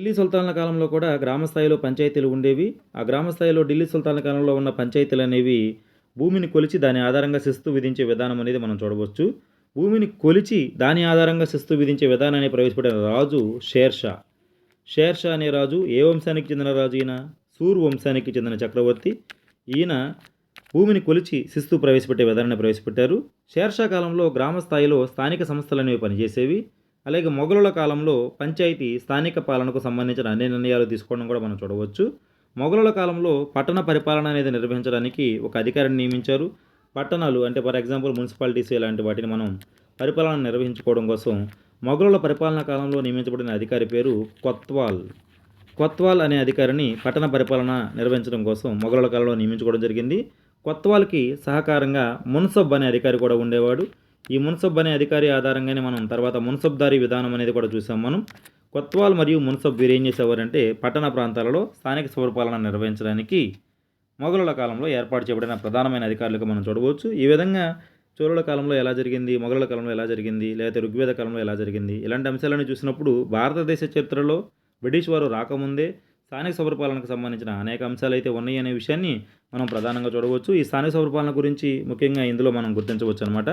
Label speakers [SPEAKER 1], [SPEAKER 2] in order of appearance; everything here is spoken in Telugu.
[SPEAKER 1] ఢిల్లీ సుల్తాన్ల కాలంలో కూడా గ్రామ స్థాయిలో పంచాయతీలు ఉండేవి. ఆ గ్రామ స్థాయిలో ఢిల్లీ సుల్తాన్ల కాలంలో ఉన్న పంచాయతీలు అనేవి భూమిని కొలిచి దాని ఆధారంగా శిస్తు విధించే విధానం అనేది మనం చూడవచ్చు. భూమిని కొలిచి దాని ఆధారంగా శిస్తు విధించే విధానాన్ని ప్రవేశపెట్టిన రాజు షేర్షా షేర్షా అనే రాజు ఏ వంశానికి చెందిన రాజు ఈయన? సూర్ వంశానికి చెందిన చక్రవర్తి. ఈయన భూమిని కొలిచి శిస్తు ప్రవేశపెట్టే విధానాన్ని ప్రవేశపెట్టారు. షేర్షా కాలంలో గ్రామ స్థాయిలో స్థానిక సంస్థలు అనేవి పనిచేసేవి. అలాగే మొఘలుల కాలంలో పంచాయతీ స్థానిక పాలనకు సంబంధించిన అన్ని నిర్ణయాలు తీసుకోవడం కూడా మనం చూడవచ్చు. మొఘలుల కాలంలో పట్టణ పరిపాలన అనేది నిర్వహించడానికి ఒక అధికారిని నియమించారు. పట్టణాలు అంటే ఫర్ ఎగ్జాంపుల్ మున్సిపాలిటీస్ ఇలాంటి వాటిని మనం పరిపాలన నిర్వహించుకోవడం కోసం మొఘలుల పరిపాలనా కాలంలో నియమించబడిన అధికారి పేరు కొత్వాల్. కొత్వాల్ అనే అధికారిని పట్టణ పరిపాలన నిర్వహించడం కోసం మొఘలుల కాలంలో నియమించుకోవడం జరిగింది. కొత్వాల్కి సహకారంగా మున్సబ్ అనే అధికారి కూడా ఉండేవాడు. ఈ మున్సబ్ అనే అధికారి ఆధారంగానే మనం తర్వాత మున్సబ్దారీ విధానం అనేది కూడా చూసాం మనం. కొత్వాల్ మరియు మున్సబ్ వీరు ఏం చేసేవారంటే పట్టణ ప్రాంతాలలో స్థానిక స్వరపాలన నిర్వహించడానికి మొఘలుల కాలంలో ఏర్పాటు చేయబడిన ప్రధానమైన అధికారులుగా మనం చూడవచ్చు. ఈ విధంగా చోళుల కాలంలో ఎలా జరిగింది మొఘలుల కాలంలో ఎలా జరిగింది లేకపోతే ఋగ్వేద కాలంలో ఎలా జరిగింది ఇలాంటి అంశాలను చూసినప్పుడు భారతదేశ చరిత్రలో బ్రిటిష్ వారు రాకముందే స్థానిక సౌరపాలనకు సంబంధించిన అనేక అంశాలు అయితే ఉన్నాయి అనే విషయాన్ని మనం ప్రధానంగా చూడవచ్చు. ఈ స్థానిక సౌరపాలన గురించి ముఖ్యంగా ఇందులో మనం గుర్తించవచ్చు అనమాట